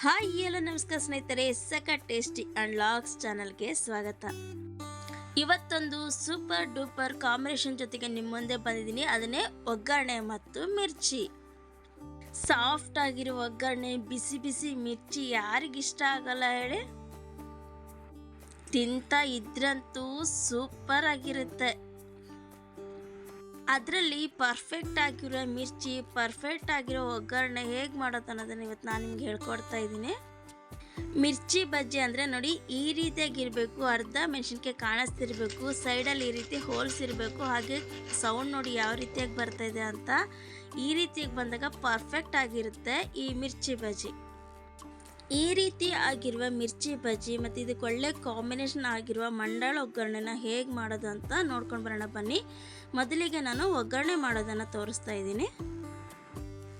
Hi ಎಲ್ಲ ನಮಸ್ಕಾರ ಸ್ನೇಹಿತರೆ ಸಕ ಟೇಸ್ಟಿ ಅಂಡ್ ಲಾಗ್ಸ್ ಚಾನಲ್ಗೆ ಸ್ವಾಗತ. ಇವತ್ತೊಂದು ಸೂಪರ್ ಡೂಪರ್ ಕಾಂಬಿನೇಷನ್ ಜೊತೆಗೆ ನಿಮ್ಮ ಮುಂದೆ ಬಂದಿದ್ದೀನಿ. ಅದನ್ನೇ ಒಗ್ಗರಣೆ ಮತ್ತು ಮಿರ್ಚಿ. ಸಾಫ್ಟ್ ಆಗಿರೋ ಒಗ್ಗರಣೆ, ಬಿಸಿ ಬಿಸಿ ಮಿರ್ಚಿ ಯಾರಿಗಿಷ್ಟ ಆಗಲ್ಲ ಹೇಳಿ. ತಿಂತ ಇದ್ರಂತೂ ಸೂಪರ್ ಆಗಿರುತ್ತೆ. ಅದರಲ್ಲಿ ಪರ್ಫೆಕ್ಟ್ ಆಗಿರೋ ಮಿರ್ಚಿ ಪರ್ಫೆಕ್ಟ್ ಆಗಿರೋ ಒಗ್ಗರಣೆ ಹೇಗೆ ಮಾಡೋದು ಅನ್ನೋದನ್ನು ಇವತ್ತು ನಾನು ನಿಮ್ಗೆ ಹೇಳ್ಕೊಡ್ತಾ ಇದ್ದೀನಿ. ಮಿರ್ಚಿ ಬಜ್ಜಿ ಅಂದರೆ ನೋಡಿ ಈ ರೀತಿಯಾಗಿರಬೇಕು ಅರ್ಧ ಮೆಣಸಿನ್ಕಾಯಿ ಕಾಣಿಸ್ತಿರ್ಬೇಕು ಸೈಡಲ್ಲಿ ಈ ರೀತಿ ಹೋಲ್ಸ್ ಇರಬೇಕು, ಹಾಗೆ ಸೌಂಡ್ ನೋಡಿ ಯಾವ ರೀತಿಯಾಗಿ ಬರ್ತಾ ಇದೆ ಅಂತ ಈ ರೀತಿಯಾಗಿ ಬಂದಾಗ ಪರ್ಫೆಕ್ಟ್ ಆಗಿರುತ್ತೆ ಈ ಮಿರ್ಚಿ ಬಜ್ಜಿ. ಈ ರೀತಿ ಆಗಿರುವ ಮಿರ್ಚಿ ಬಜ್ಜಿ ಮತ್ತು ಇದಕ್ಕೆ ಒಳ್ಳೆ ಕಾಂಬಿನೇಷನ್ ಆಗಿರುವ ಮಂಡಾಳ ಒಗ್ಗರಣೆನ ಹೇಗೆ ಮಾಡೋದು ಅಂತ ನೋಡ್ಕೊಂಡು ಬರೋಣ ಬನ್ನಿ. ಮೊದಲಿಗೆ ನಾನು ಒಗ್ಗರಣೆ ಮಾಡೋದನ್ನು ತೋರಿಸ್ತಾ ಇದ್ದೀನಿ.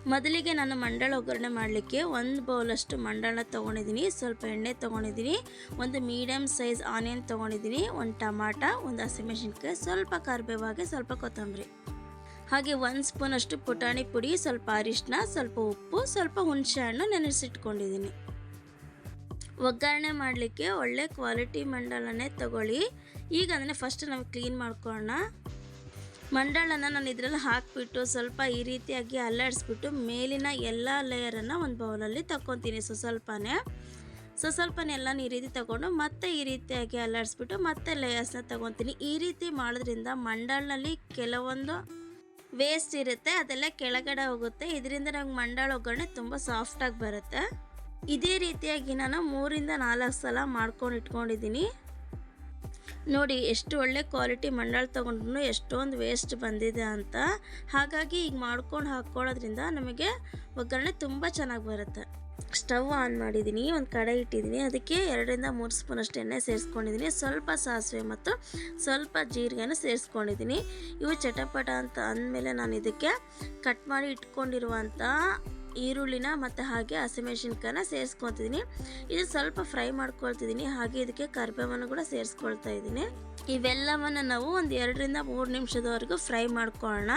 ಮೊದಲಿಗೆ ನಾನು ಮಂಡಳ ಒಗ್ಗರಣೆ ಮಾಡಲಿಕ್ಕೆ ಒಂದು ಬೌಲಷ್ಟು ಮಂಡಳ ತೊಗೊಂಡಿದ್ದೀನಿ. ಸ್ವಲ್ಪ ಎಣ್ಣೆ ತೊಗೊಂಡಿದ್ದೀನಿ. ಒಂದು ಮೀಡಿಯಮ್ ಸೈಜ್ ಆನಿಯನ್ ತೊಗೊಂಡಿದ್ದೀನಿ. ಒಂದು ಟಮಾಟ, ಒಂದು ಹಸಿಮೆಣಸಿನ್ಕಾಯಿ, ಸ್ವಲ್ಪ ಕರಿಬೇವಾಗೆ, ಸ್ವಲ್ಪ ಕೊತ್ತಂಬರಿ. ಹಾಗೆ ಒಂದು ಸ್ಪೂನಷ್ಟು ಪುಟಾಣಿ ಪುಡಿ, ಸ್ವಲ್ಪ ಅರಿಶಿನ ಸ್ವಲ್ಪ ಉಪ್ಪು, ಸ್ವಲ್ಪ ಹುಣಸೆ ಹಣ್ಣು ನೆನೆಸಿಟ್ಕೊಂಡಿದ್ದೀನಿ. ಒಗ್ಗರಣೆ ಮಾಡಲಿಕ್ಕೆ ಒಳ್ಳೆ ಕ್ವಾಲಿಟಿ ಮಂಡಳನೇ ತಗೊಳ್ಳಿ. ಈಗ ಅದನ್ನೇ ಫಸ್ಟ್ ನಾವು ಕ್ಲೀನ್ ಮಾಡ್ಕೊಳ್ಳೋಣ. ಮಂಡಳನ ನಾನು ಇದರಲ್ಲಿ ಹಾಕಿಬಿಟ್ಟು ಸ್ವಲ್ಪ ಈ ರೀತಿಯಾಗಿ ಅಲ್ಲಾಡಿಸ್ಬಿಟ್ಟು ಮೇಲಿನ ಎಲ್ಲ ಲೇಯರನ್ನು ಒಂದು ಬೌಲಲ್ಲಿ ತಗೊತೀನಿ ಸೊ ಸ್ವಲ್ಪನೇ. ಸೊ ಸ್ವಲ್ಪನೇ ಎಲ್ಲನೂ ಈ ರೀತಿ ತಗೊಂಡು ಮತ್ತೆ ಈ ರೀತಿಯಾಗಿ ಅಲ್ಲಾಡಿಸ್ಬಿಟ್ಟು ಮತ್ತೆ ಲೇಯರ್ಸ್ನ ತಗೊತೀನಿ. ಈ ರೀತಿ ಮಾಡೋದ್ರಿಂದ ಮಂಡಾಳ್ನಲ್ಲಿ ಕೆಲವೊಂದು ವೇಸ್ಟ್ ಇರುತ್ತೆ, ಅದೆಲ್ಲ ಕೆಳಗಡೆ ಹೋಗುತ್ತೆ. ಇದರಿಂದ ನಂಗೆ ಮಂಡಾಳ ಒಗ್ಗರಣೆ ತುಂಬ ಸಾಫ್ಟಾಗಿ ಬರುತ್ತೆ. ಇದೇ ರೀತಿಯಾಗಿ ನಾನು ಮೂರಿಂದ ನಾಲ್ಕು ಸಲ ಮಾಡ್ಕೊಂಡು ಇಟ್ಕೊಂಡಿದ್ದೀನಿ. ನೋಡಿ, ಎಷ್ಟು ಒಳ್ಳೆ ಕ್ವಾಲಿಟಿ ಮಂಡಾಳ ತೊಗೊಂಡ್ರು ಎಷ್ಟೊಂದು ವೇಸ್ಟ್ ಬಂದಿದೆ ಅಂತ. ಹಾಗಾಗಿ ಈಗ ಮಾಡ್ಕೊಂಡು ಹಾಕ್ಕೊಳ್ಳೋದ್ರಿಂದ ನಮಗೆ ಒಗ್ಗರಣೆ ತುಂಬ ಚೆನ್ನಾಗಿ ಬರುತ್ತೆ. ಸ್ಟವ್ ಆನ್ ಮಾಡಿದ್ದೀನಿ ಒಂದು ಕಡೆ ಇಟ್ಟಿದ್ದೀನಿ ಅದಕ್ಕೆ ಎರಡರಿಂದ ಮೂರು ಸ್ಪೂನ್ ಅಷ್ಟು ಎಣ್ಣೆ ಸೇರಿಸ್ಕೊಂಡಿದ್ದೀನಿ ಸ್ವಲ್ಪ ಸಾಸಿವೆ ಮತ್ತು ಸ್ವಲ್ಪ ಜೀರಿಗೆನ ಸೇರಿಸ್ಕೊಂಡಿದ್ದೀನಿ ಇವು ಚಟಪಟ ಅಂತ ಅಂದಮೇಲೆ ನಾನು ಇದಕ್ಕೆ ಕಟ್ ಮಾಡಿ ಇಟ್ಕೊಂಡಿರುವಂಥ ಈರುಳ್ಳಿನ ಮತ್ತು ಹಾಗೆ ಹಸಿಮೆಣಸಿನ್ಕಾಯನ್ನ ಸೇರಿಸ್ಕೊತಿದ್ದೀನಿ ಇದು ಸ್ವಲ್ಪ ಫ್ರೈ ಮಾಡ್ಕೊಳ್ತಿದ್ದೀನಿ. ಹಾಗೆ ಇದಕ್ಕೆ ಕರಿಬೇವನ್ನು ಕೂಡ ಸೇರಿಸ್ಕೊಳ್ತಾ ಇದ್ದೀನಿ. ಇವೆಲ್ಲವನ್ನು ನಾವು ಒಂದು ಎರಡರಿಂದ ಮೂರು ನಿಮಿಷದವರೆಗೂ ಫ್ರೈ ಮಾಡ್ಕೊಳ್ಳೋಣ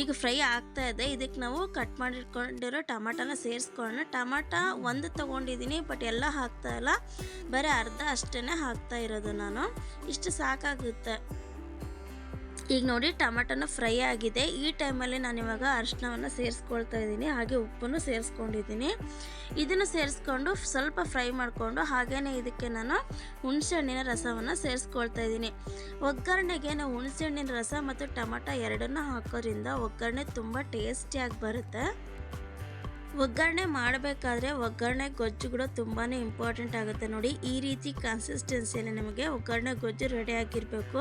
ಈಗ ಫ್ರೈ ಆಗ್ತಾ ಇದೆ. ಇದಕ್ಕೆ ನಾವು ಕಟ್ ಮಾಡಿಟ್ಕೊಂಡಿರೋ ಟಮಾಟನ ಸೇರಿಸ್ಕೊಳ್ಳೋಣ ಟಮಾಟ ಒಂದು ತೊಗೊಂಡಿದ್ದೀನಿ, ಬಟ್ ಎಲ್ಲ ಹಾಕ್ತಾ ಇಲ್ಲ. ಬರೀ ಅರ್ಧ ಅಷ್ಟೇ ಹಾಕ್ತಾ ಇರೋದು ನಾನು. ಇಷ್ಟು ಸಾಕಾಗುತ್ತೆ. ಈಗ ನೋಡಿ, ಟಮಾಟನ ಫ್ರೈ ಆಗಿದೆ. ಈ ಟೈಮಲ್ಲಿ ನಾನು ಇವಾಗ ಅರಿಶಿನವನ್ನು ಸೇರಿಸ್ಕೊಳ್ತಾ ಇದ್ದೀನಿ. ಹಾಗೆ ಉಪ್ಪನ್ನು ಸೇರಿಸ್ಕೊಂಡಿದ್ದೀನಿ. ಇದನ್ನು ಸೇರಿಸ್ಕೊಂಡು ಸ್ವಲ್ಪ ಫ್ರೈ ಮಾಡಿಕೊಂಡು ಹಾಗೆಯೇ ಇದಕ್ಕೆ ನಾನು ಹುಣಸೆಹಣ್ಣಿನ ರಸವನ್ನು ಸೇರಿಸ್ಕೊಳ್ತಾ ಇದ್ದೀನಿ. ಒಗ್ಗರಣೆಗೆ ನಾವು ಹುಣಸೆಹಣ್ಣಿನ ರಸ ಮತ್ತು ಟಮಾಟ ಎರಡನ್ನೂ ಹಾಕೋದ್ರಿಂದ ಒಗ್ಗರಣೆ ತುಂಬ ಟೇಸ್ಟಿಯಾಗಿ ಬರುತ್ತೆ. ಒಗ್ಗರಣೆ ಮಾಡಬೇಕಾದ್ರೆ ಒಗ್ಗರಣೆ ಗೊಜ್ಜು ಕೂಡ ತುಂಬಾ ಇಂಪಾರ್ಟೆಂಟ್ ಆಗುತ್ತೆ ನೋಡಿ. ಈ ರೀತಿ ಕನ್ಸಿಸ್ಟೆನ್ಸಿಯಲ್ಲಿ ನಮಗೆ ಒಗ್ಗರಣೆ ಗೊಜ್ಜು ರೆಡಿ ಆಗಿರಬೇಕು.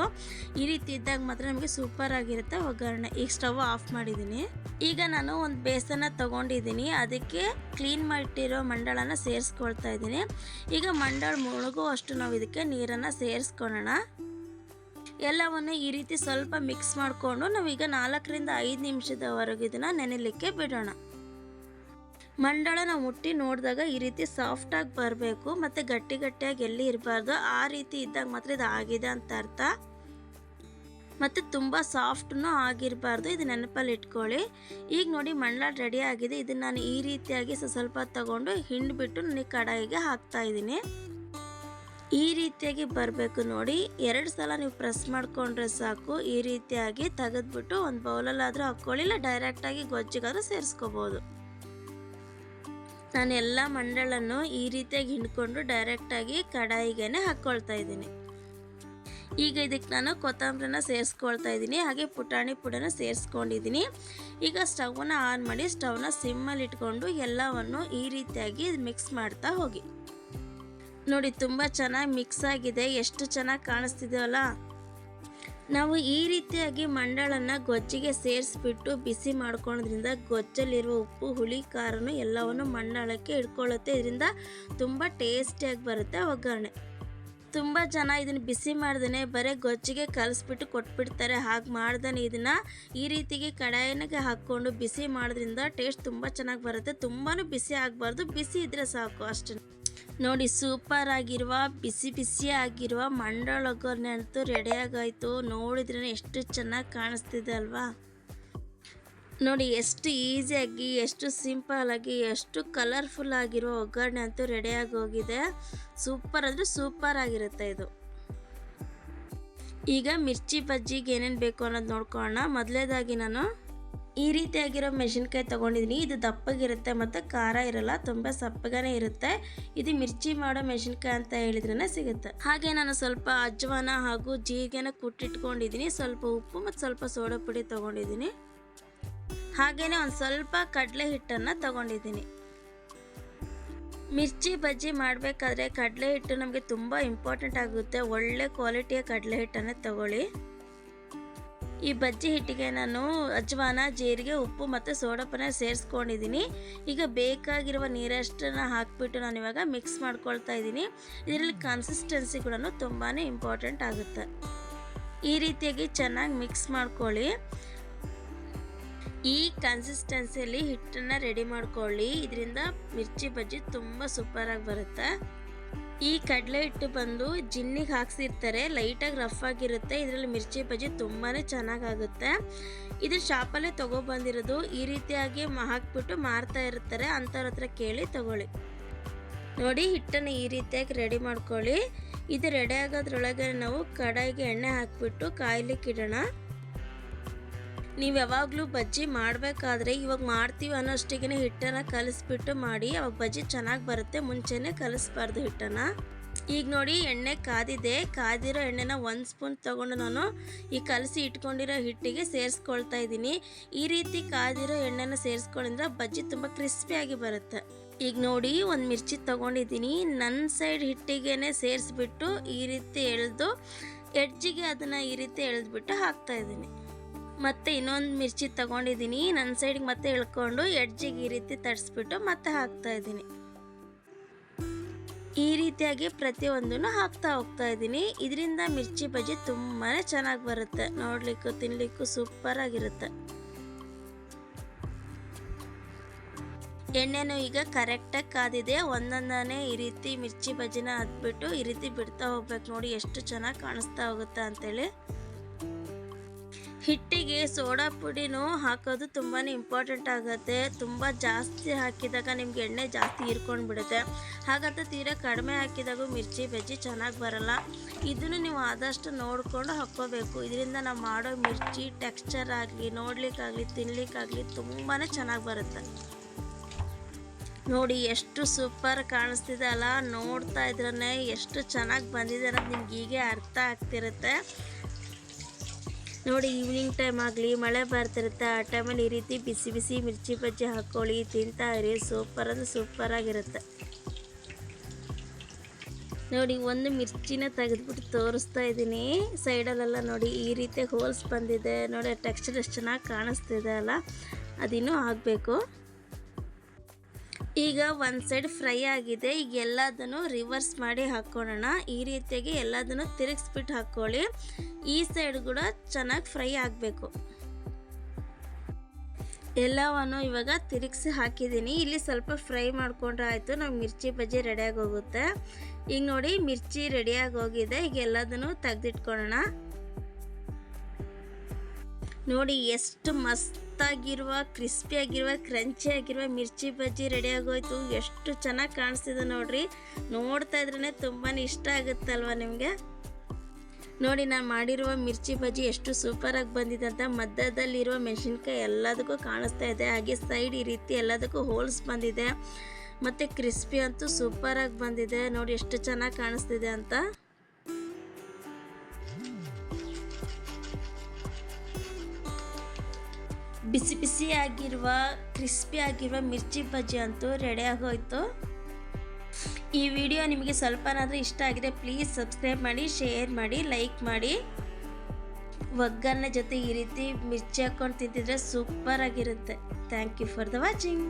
ಈ ರೀತಿ ಇದ್ದಾಗ ಮಾತ್ರ ನಮಗೆ ಸೂಪರ್ ಆಗಿರುತ್ತೆ ಒಗ್ಗರಣೆ. ಈಗ ಸ್ಟವ್ ಆಫ್ ಮಾಡಿದ್ದೀನಿ. ಈಗ ನಾನು ಒಂದು ಬೇಸನ ತಗೊಂಡಿದ್ದೀನಿ. ಅದಕ್ಕೆ ಕ್ಲೀನ್ ಮಾಡಿಟ್ಟಿರೋ ಮಂಡಳನ ಸೇರಿಸ್ಕೊಳ್ತಾ ಇದ್ದೀನಿ. ಈಗ ಮಂಡಳ ಮುಳುಗೋ ಅಷ್ಟು ನಾವು ಇದಕ್ಕೆ ನೀರನ್ನು ಸೇರಿಸ್ಕೊಳ್ಳೋಣ ಎಲ್ಲವನ್ನು ಈ ರೀತಿ ಸ್ವಲ್ಪ ಮಿಕ್ಸ್ ಮಾಡಿಕೊಂಡು ನಾವೀಗ ನಾಲ್ಕರಿಂದ ಐದು ನಿಮಿಷದವರೆಗೂ ಇದನ್ನು ನೆನೆಲಿಕ್ಕೆ ಬಿಡೋಣ. ಮಂಡಳ ನಾವು ಮುಟ್ಟಿ ನೋಡಿದಾಗ ಈ ರೀತಿ ಸಾಫ್ಟಾಗಿ ಬರಬೇಕು, ಮತ್ತು ಗಟ್ಟಿ ಗಟ್ಟಿಯಾಗಿ ಎಲ್ಲಿ ಇರಬಾರ್ದು, ಆ ರೀತಿ ಇದ್ದಾಗ ಮಾತ್ರ ಇದು ಆಗಿದೆ ಅಂತ ಅರ್ಥ. ಮತ್ತು ತುಂಬ ಸಾಫ್ಟ್ನೂ ಆಗಿರಬಾರ್ದು, ಇದು ನೆನಪಲ್ಲಿ ಇಟ್ಕೊಳ್ಳಿ. ಈಗ ನೋಡಿ ಮಂಡಳ ರೆಡಿ ಆಗಿದೆ, ಇದನ್ನು ನಾನು ಈ ರೀತಿಯಾಗಿ ಸ್ವಲ್ಪ ತಗೊಂಡು ಹಿಂಡ್ಬಿಟ್ಟು ನನಗೆ ಕಡಾಯಿಗೆ ಹಾಕ್ತಾ ಇದ್ದೀನಿ. ಈ ರೀತಿಯಾಗಿ ಬರಬೇಕು ನೋಡಿ, ಎರಡು ಸಲ ನೀವು ಪ್ರೆಸ್ ಮಾಡಿಕೊಂಡ್ರೆ ಸಾಕು, ಈ ರೀತಿಯಾಗಿ ತೆಗೆದ್ಬಿಟ್ಟು ಒಂದು ಬೌಲಲ್ಲಾದರೂ ಹಾಕ್ಕೊಳ್ಳಿ, ಇಲ್ಲ ಡೈರೆಕ್ಟಾಗಿ ಗೊಜ್ಜಿಗಾದರೂ ಸೇರಿಸ್ಕೋಬೋದು. ನಾನು ಎಲ್ಲ ಮಂಡಳನ್ನು ಈ ರೀತಿಯಾಗಿ ಹಿಂಡ್ಕೊಂಡು ಡೈರೆಕ್ಟಾಗಿ ಕಡಾಯಿಗೆ ಹಾಕ್ಕೊಳ್ತಾ ಇದ್ದೀನಿ. ಈಗ ಇದಕ್ಕೆ ನಾನು ಕೊತ್ತಂಬರಿನ ಸೇರಿಸ್ಕೊಳ್ತಾ ಇದ್ದೀನಿ, ಹಾಗೆ ಪುಟಾಣಿ ಪುಡಿನ ಸೇರಿಸ್ಕೊಂಡಿದ್ದೀನಿ. ಈಗ ಸ್ಟವ್ನ ಆನ್ ಮಾಡಿ ಸ್ಟವ್ನ ಸಿಮ್ಮಲ್ಲಿ ಇಟ್ಕೊಂಡು ಎಲ್ಲವನ್ನು ಈ ರೀತಿಯಾಗಿ ಮಿಕ್ಸ್ ಮಾಡ್ತಾ ಹೋಗಿ. ನೋಡಿ, ತುಂಬ ಚೆನ್ನಾಗಿ ಮಿಕ್ಸ್ ಆಗಿದೆ. ಎಷ್ಟು ಚೆನ್ನಾಗಿ ಕಾಣಿಸ್ತಿದೆಯಲ್ಲ ನಾವು ಈ ರೀತಿಯಾಗಿ ಮಂಡಳನ್ನ ಗೊಜ್ಜಿಗೆ ಸೇರಿಸ್ಬಿಟ್ಟು ಬಿಸಿ ಮಾಡ್ಕೊಳೋದ್ರಿಂದ ಗೊಜ್ಜಲ್ಲಿರುವ ಉಪ್ಪು, ಹುಳಿ, ಖಾರನು ಎಲ್ಲವನ್ನು ಮಂಡಾಳಕ್ಕೆ ಇಟ್ಕೊಳ್ಳುತ್ತೆ. ಇದರಿಂದ ತುಂಬ ಟೇಸ್ಟಿಯಾಗಿ ಬರುತ್ತೆ ಒಗ್ಗರಣೆ. ತುಂಬ ಜನ ಇದನ್ನು ಬಿಸಿ ಮಾಡ್ದೇ ಬರೀ ಗೊಜ್ಜಿಗೆ ಕಲಸ್ಬಿಟ್ಟು ಕೊಟ್ಬಿಡ್ತಾರೆ. ಹಾಗೆ ಮಾಡ್ದೇ ಇದನ್ನು ಈ ರೀತಿಗೆ ಕಡಾಯಿನಾಗೆ ಹಾಕ್ಕೊಂಡು ಬಿಸಿ ಮಾಡೋದ್ರಿಂದ ಟೇಸ್ಟ್ ತುಂಬ ಚೆನ್ನಾಗಿ ಬರುತ್ತೆ. ತುಂಬಾ ಬಿಸಿ ಆಗಬಾರ್ದು. ಬಿಸಿ ಇದ್ದರೆ ಸಾಕು ಅಷ್ಟೇ. ನೋಡಿ ಸೂಪರ್ ಆಗಿರುವ ಬಿಸಿ ಬಿಸಿ ಆಗಿರುವ ಮಂಡಳ ಒಗ್ಗರಣೆ ಅಂತೂ ರೆಡಿಯಾಗಾಯಿತು ನೋಡಿದ್ರೆ ಎಷ್ಟು ಚೆನ್ನಾಗಿ ಕಾಣಿಸ್ತಿದೆ ಅಲ್ವಾ? ನೋಡಿ, ಎಷ್ಟು ಈಸಿಯಾಗಿ ಎಷ್ಟು ಸಿಂಪಲ್ ಆಗಿ, ಎಷ್ಟು ಕಲರ್ಫುಲ್ ಆಗಿರೋ ಒಗ್ಗರಣೆ ಅಂತೂ ರೆಡಿಯಾಗಿ ಹೋಗಿದೆ. ಸೂಪರ್ ಅಂದರೆ ಸೂಪರ್ ಆಗಿರುತ್ತೆ ಇದು. ಈಗ ಮಿರ್ಚಿ ಬಜ್ಜಿಗೆ ಏನೇನು ಬೇಕು ಅನ್ನೋದು ನೋಡ್ಕೊಳ್ಳೋಣ. ಮೊದಲೇದಾಗಿ ನಾನು ಈ ರೀತಿಯಾಗಿರೋ ಮೆಣಸಿನ್ಕಾಯಿ ತೊಗೊಂಡಿದ್ದೀನಿ ಇದು ದಪ್ಪಗಿರುತ್ತೆ ಮತ್ತು ಖಾರ ಇರಲ್ಲ, ತುಂಬ ಸಪ್ಪಗನೇ ಇರುತ್ತೆ. ಇದು ಮಿರ್ಚಿ ಮಾಡೋ ಮೆಣಸಿನ್ಕಾಯಿ ಅಂತ ಹೇಳಿದ್ರೇ ಸಿಗುತ್ತೆ. ಹಾಗೆ ನಾನು ಸ್ವಲ್ಪ ಅಜ್ವಾನ ಹಾಗೂ ಜೀರಿಗೆನ ಕುಟ್ಟಿಟ್ಕೊಂಡಿದ್ದೀನಿ ಸ್ವಲ್ಪ ಉಪ್ಪು ಮತ್ತು ಸ್ವಲ್ಪ ಸೋಡಾ ಪುಡಿ ತೊಗೊಂಡಿದ್ದೀನಿ ಹಾಗೆಯೇ ಒಂದು ಸ್ವಲ್ಪ ಕಡಲೆ ಹಿಟ್ಟನ್ನು ತಗೊಂಡಿದ್ದೀನಿ ಮಿರ್ಚಿ ಬಜ್ಜಿ ಮಾಡಬೇಕಾದ್ರೆ ಕಡಲೆ ಹಿಟ್ಟು ನಮಗೆ ತುಂಬ ಇಂಪಾರ್ಟೆಂಟ್ ಆಗುತ್ತೆ. ಒಳ್ಳೆ ಕ್ವಾಲಿಟಿಯ ಕಡಲೆ ಹಿಟ್ಟನ್ನು ತಗೊಳ್ಳಿ. ಈ ಬಜ್ಜಿ ಹಿಟ್ಟಿಗೆ ನಾನು ಅಜ್ವಾನ, ಜೀರಿಗೆ, ಉಪ್ಪು ಮತ್ತು ಸೋಡಪ್ಪನ ಸೇರಿಸ್ಕೊಂಡಿದ್ದೀನಿ. ಈಗ ಬೇಕಾಗಿರುವ ನೀರಷ್ಟನ್ನು ಹಾಕಿಬಿಟ್ಟು ನಾನು ಇವಾಗ ಮಿಕ್ಸ್ ಮಾಡ್ಕೊಳ್ತಾ ಇದ್ದೀನಿ. ಇದರಲ್ಲಿ ಕನ್ಸಿಸ್ಟೆನ್ಸಿ ಕೂಡ ತುಂಬಾ ಇಂಪಾರ್ಟೆಂಟ್ ಆಗುತ್ತೆ. ಈ ರೀತಿಯಾಗಿ ಚೆನ್ನಾಗಿ ಮಿಕ್ಸ್ ಮಾಡ್ಕೊಳ್ಳಿ. ಈ ಕನ್ಸಿಸ್ಟೆನ್ಸಿಯಲ್ಲಿ ಹಿಟ್ಟನ್ನು ರೆಡಿ ಮಾಡ್ಕೊಳ್ಳಿ. ಇದರಿಂದ ಮಿರ್ಚಿ ಬಜ್ಜಿ ತುಂಬ ಸೂಪರಾಗಿ ಬರುತ್ತೆ. ಈ ಕಡಲೆ ಹಿಟ್ಟು ಬಂದು ಜಿನ್ನಿಗೆ ಹಾಕ್ಸಿರ್ತಾರೆ. ಲೈಟಾಗಿ ರಫ್ ಆಗಿರುತ್ತೆ. ಇದರಲ್ಲಿ ಮಿರ್ಚಿ ಬಜ್ಜಿ ತುಂಬಾ ಚೆನ್ನಾಗಾಗುತ್ತೆ. ಇದು ಶಾಪಲ್ಲೇ ತೊಗೊಬಂದಿರೋದು ಈ ರೀತಿಯಾಗಿ ಹಾಕ್ಬಿಟ್ಟು ಮಾರ್ತಾ ಇರ್ತಾರೆ. ಅಂಥವ್ರ ಹತ್ರ ಕೇಳಿ ತಗೊಳ್ಳಿ. ನೋಡಿ, ಹಿಟ್ಟನ್ನು ಈ ರೀತಿಯಾಗಿ ರೆಡಿ ಮಾಡ್ಕೊಳ್ಳಿ. ಇದು ರೆಡಿ ಆಗೋದ್ರೊಳಗೆ ನಾವು ಕಡಾಯಿಗೆ ಎಣ್ಣೆ ಹಾಕಿಬಿಟ್ಟು ಕಾಯ್ಲಿಕ್ಕೆ ನೀವು ಯಾವಾಗಲೂ ಬಜ್ಜಿ ಮಾಡಬೇಕಾದ್ರೆ ಇವಾಗ ಮಾಡ್ತೀವಿ ಅನ್ನೋಷ್ಟಿಗೆ ಹಿಟ್ಟನ್ನು ಕಲಿಸ್ಬಿಟ್ಟು ಮಾಡಿ, ಅವಾಗ ಬಜ್ಜಿ ಚೆನ್ನಾಗಿ ಬರುತ್ತೆ, ಮುಂಚೆನೇ ಕಲಿಸ್ಬಾರ್ದು ಹಿಟ್ಟನ್ನು. ಈಗ ನೋಡಿ ಎಣ್ಣೆ ಕಾದಿದೆ, ಕಾದಿರೋ ಎಣ್ಣೆನ ಒಂದು ಸ್ಪೂನ್ ತೊಗೊಂಡು ನಾನು ಈ ಕಲಸಿ ಇಟ್ಕೊಂಡಿರೋ ಹಿಟ್ಟಿಗೆ ಸೇರಿಸ್ಕೊಳ್ತಾ ಇದ್ದೀನಿ. ಈ ರೀತಿ ಕಾದಿರೋ ಎಣ್ಣೆನ ಸೇರಿಸ್ಕೊಂಡಿದ್ರೆ ಬಜ್ಜಿ ತುಂಬ ಕ್ರಿಸ್ಪಿಯಾಗಿ ಬರುತ್ತೆ. ಈಗ ನೋಡಿ ಒಂದು ಮಿರ್ಚಿ ತೊಗೊಂಡಿದ್ದೀನಿ. ನನ್ನ ಸೈಡ್ ಹಿಟ್ಟಿಗೆ ಸೇರಿಸ್ಬಿಟ್ಟು ಈ ರೀತಿ ಎಳೆದು, ಎಡ್ಜಿಗೆ ಅದನ್ನು ಈ ರೀತಿ ಎಳೆದ್ಬಿಟ್ಟು ಹಾಕ್ತಾ ಇದ್ದೀನಿ. ಮತ್ತು ಇನ್ನೊಂದು ಮಿರ್ಚಿ ತಗೊಂಡಿದ್ದೀನಿ ನನ್ನ ಸೈಡಿಗೆ ಮತ್ತೆ ಇಳ್ಕೊಂಡು ಎಡ್ಜಿಗೆ ಈ ರೀತಿ ತರಿಸ್ಬಿಟ್ಟು ಮತ್ತೆ ಹಾಕ್ತಾ ಇದ್ದೀನಿ. ಈ ರೀತಿಯಾಗಿ ಪ್ರತಿಯೊಂದನ್ನು ಹಾಕ್ತಾ ಹೋಗ್ತಾ ಇದ್ದೀನಿ. ಇದರಿಂದ ಮಿರ್ಚಿ ಬಜ್ಜಿ ತುಂಬಾ ಚೆನ್ನಾಗಿ ಬರುತ್ತೆ. ನೋಡಲಿಕ್ಕೂ ತಿನ್ನಲಿಕ್ಕೂ ಸೂಪರ್ ಆಗಿರುತ್ತೆ. ಎಣ್ಣೆನೂ ಈಗ ಕರೆಕ್ಟಾಗಿ ಕಾದಿದೆ. ಒಂದೊಂದನೇ ಈ ರೀತಿ ಮಿರ್ಚಿ ಬಜ್ಜಿನ ಹತ್ಬಿಟ್ಟು ಈ ರೀತಿ ಬಿಡ್ತಾ ಹೋಗ್ಬೇಕು ನೋಡಿ ಎಷ್ಟು ಚೆನ್ನಾಗಿ ಕಾಣಿಸ್ತಾ ಹೋಗುತ್ತೆ ಅಂತೇಳಿ. ಹಿಟ್ಟಿಗೆ ಸೋಡಾ ಪುಡಿನೂ ಹಾಕೋದು ತುಂಬಾ ಇಂಪಾರ್ಟೆಂಟ್ ಆಗುತ್ತೆ. ತುಂಬ ಜಾಸ್ತಿ ಹಾಕಿದಾಗ ನಿಮ್ಗೆ ಎಣ್ಣೆ ಜಾಸ್ತಿ ಹೀರ್ಕೊಂಡು ಬಿಡುತ್ತೆ ಹಾಗಂತ ತೀರಾ ಕಡಿಮೆ ಹಾಕಿದಾಗ ಮಿರ್ಚಿ ಬಜ್ಜಿ ಚೆನ್ನಾಗಿ ಬರಲ್ಲ. ಇದನ್ನು ನೀವು ಆದಷ್ಟು ನೋಡಿಕೊಂಡು ಹಾಕ್ಕೋಬೇಕು. ಇದರಿಂದ ನಾವು ಮಾಡೋ ಮಿರ್ಚಿ ಟೆಕ್ಸ್ಚರ್ ಆಗಲಿ, ನೋಡ್ಲಿಕ್ಕಾಗಲಿ, ತಿನ್ಲಿಕ್ಕಾಗಲಿ ತುಂಬಾ ಚೆನ್ನಾಗಿ ಬರುತ್ತೆ. ನೋಡಿ ಎಷ್ಟು ಸೂಪರ್ ಕಾಣಿಸ್ತಿದೆ ಅಲ್ಲ. ನೋಡ್ತಾ ಇದ್ರೇ ಎಷ್ಟು ಚೆನ್ನಾಗಿ ಬಂದಿದೆ ಅನ್ನೋದು ನಿಮ್ಗೆ ಹೀಗೆ ಅರ್ಥ ಆಗ್ತಿರುತ್ತೆ. ನೋಡಿ ಈವ್ನಿಂಗ್ ಟೈಮ್ ಆಗಲಿ, ಮಳೆ ಬರ್ತಿರುತ್ತೆ, ಆ ಟೈಮಲ್ಲಿ ಈ ರೀತಿ ಬಿಸಿ ಬಿಸಿ ಮಿರ್ಚಿ ಬಜ್ಜಿ ಹಾಕ್ಕೊಳ್ಳಿ ತಿಂತಾ ಇರಿ ಸೂಪರ್ ಅಂದರೆ ಸೂಪರಾಗಿರುತ್ತೆ ನೋಡಿ, ಒಂದು ಮಿರ್ಚಿನ ತೆಗೆದ್ಬಿಟ್ಟು ತೋರಿಸ್ತಾ ಇದ್ದೀನಿ. ಸೈಡಲ್ಲೆಲ್ಲ ನೋಡಿ, ಈ ರೀತಿ ಹೋಲ್ಸ್ ಬಂದಿದೆ. ನೋಡಿ ಟೆಕ್ಸ್ಚರ್ ಎಷ್ಟು ಚೆನ್ನಾಗಿ ಕಾಣಿಸ್ತಿದೆ ಅಲ್ಲ? ಅದಿನ್ನೂ ಆಗಬೇಕು. ಈಗ ಒಂದು ಸೈಡ್ ಫ್ರೈ ಆಗಿದೆ. ಈಗ ಎಲ್ಲದನ್ನು ರಿವರ್ಸ್ ಮಾಡಿ ಹಾಕ್ಕೊಳ್ಳೋಣ ಈ ರೀತಿಯಾಗಿ ಎಲ್ಲದನ್ನು ತಿರುಗಿಸ್ಬಿಟ್ಟು ಹಾಕ್ಕೊಳ್ಳಿ ಈ ಸೈಡ್ ಕೂಡ ಚೆನ್ನಾಗಿ ಫ್ರೈ ಆಗಬೇಕು. ಎಲ್ಲವನ್ನು ಇವಾಗ ತಿರುಗಿಸಿ ಹಾಕಿದ್ದೀನಿ. ಇಲ್ಲಿ ಸ್ವಲ್ಪ ಫ್ರೈ ಮಾಡಿಕೊಂಡ್ರೆ ಆಯಿತು, ನಾವು ಮಿರ್ಚಿ ಬಜ್ಜಿ ರೆಡಿಯಾಗಿ ಹೋಗುತ್ತೆ. ಈಗ ನೋಡಿ, ಮಿರ್ಚಿ ರೆಡಿಯಾಗಿ ಹೋಗಿದೆ. ಈಗ ಎಲ್ಲದನ್ನು ತೆಗೆದಿಟ್ಕೊಳ್ಳೋಣ ನೋಡಿ ಎಷ್ಟು ಮಸ್ತಾಗಿರುವ ಕ್ರಂಚಿ ಆಗಿರುವ ಮಿರ್ಚಿ ಬಜ್ಜಿ ರೆಡಿ ಆಗೋಯ್ತು. ಎಷ್ಟು ಚೆನ್ನಾಗಿ ಕಾಣಿಸ್ತಿದೆ ನೋಡ್ರಿ. ನೋಡ್ತಾ ಇದ್ರೇ ತುಂಬಾ ಇಷ್ಟ ಆಗುತ್ತಲ್ವ ನಿಮಗೆ? ನೋಡಿ, ನಾನು ಮಾಡಿರುವ ಮಿರ್ಚಿ ಬಜ್ಜಿ ಎಷ್ಟು ಸೂಪರಾಗಿ ಬಂದಿದೆ ಅಂತ. ಮಧ್ಯದಲ್ಲಿರುವ ಮೆಣಸಿನ್ಕಾಯಿ ಎಲ್ಲದಕ್ಕೂ ಕಾಣಿಸ್ತಾ ಇದೆ. ಹಾಗೆ ಸೈಡ್ ಈ ರೀತಿ ಎಲ್ಲದಕ್ಕೂ ಹೋಲ್ಸ್ ಬಂದಿದೆ. ಮತ್ತು ಕ್ರಿಸ್ಪಿ ಅಂತೂ ಸೂಪರಾಗಿ ಬಂದಿದೆ. ನೋಡಿ, ಎಷ್ಟು ಚೆನ್ನಾಗಿ ಕಾಣಿಸ್ತಿದೆ ಅಂತ. ಬಿಸಿ ಬಿಸಿ ಆಗಿರುವ ಕ್ರಿಸ್ಪಿ ಆಗಿರುವ ಮಿರ್ಚಿ ಬಜ್ಜಿ ಅಂತೂ ರೆಡಿ ಆಗೋಯ್ತು. ಈ ವಿಡಿಯೋ ನಿಮಗೆ ಸ್ವಲ್ಪನಾದರೂ ಇಷ್ಟ ಆಗಿದೆ ಪ್ಲೀಸ್ ಸಬ್ಸ್ಕ್ರೈಬ್ ಮಾಡಿ ಶೇರ್ ಮಾಡಿ ಲೈಕ್ ಮಾಡಿ. ಒಗ್ಗರಣೆ ಜೊತೆ ಈ ರೀತಿ ಮಿರ್ಚಿ ಹಾಕ್ಕೊಂಡು ತಿಂತಿದ್ರೆ ಸೂಪರ್ ಆಗಿರುತ್ತೆ. Thank you for the watching